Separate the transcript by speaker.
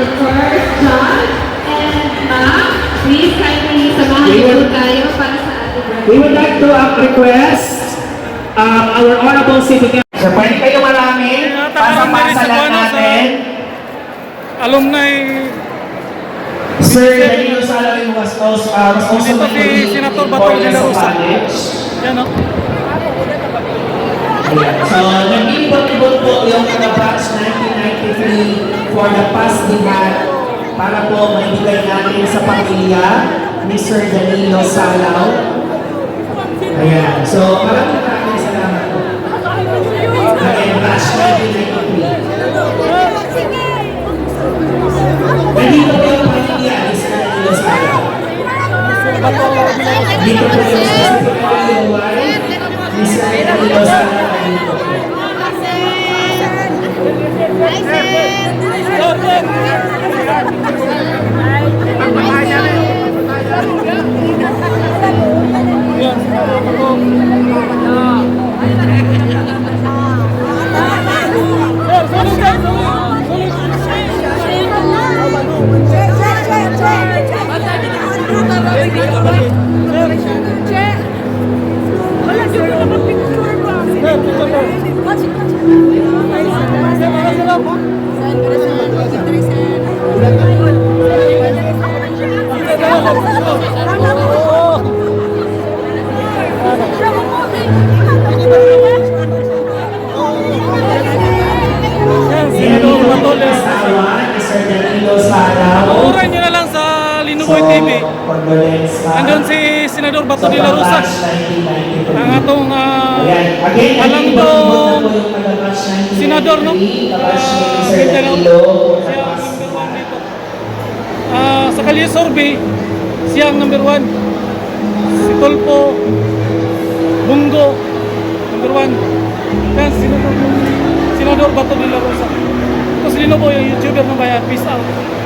Speaker 1: Dr. John and Ma'am. Please kindly samahan niyo tayo para sa ating We would like to um,
Speaker 2: request um, our Honorable City Council. So, pwede kayo marami, pasapasa lang natin. Ah.
Speaker 3: Alumni
Speaker 2: Sir Danilo Salamin was also, uh, was also Ito si Senator Bato de la Rosa.
Speaker 3: Yan oh. o.
Speaker 2: So, nag-import-import po yung mga batch 1993 for the past divide para po maibigay natin sa pamilya ni Sir Danilo Salaw. Ayan. So, maraming maraming salamat po. Batch 1993. Nandito po yung pamilya ni Sir Danilo Salaw. Dito po yung wife ni Sir Danilo Salaw. Nandito po. Panoorin
Speaker 3: nyo na lang sa Linuboy TV.
Speaker 2: Andun
Speaker 3: si Senador Bato Sa de la Rosa. pag-batch
Speaker 2: 1993. Ang
Speaker 3: atong. Again,
Speaker 2: alam nandito ko po na po yung pag-batch 1993, Senador, no? ni Ah.
Speaker 3: Ah, sa Kalye Sorbe, siya ang number one. Si Tolpo, Bungo, number one. Yan, Senador, Senador Bato de la Rosa. Ito si Lino po, yung YouTuber ng bayan. Peace out.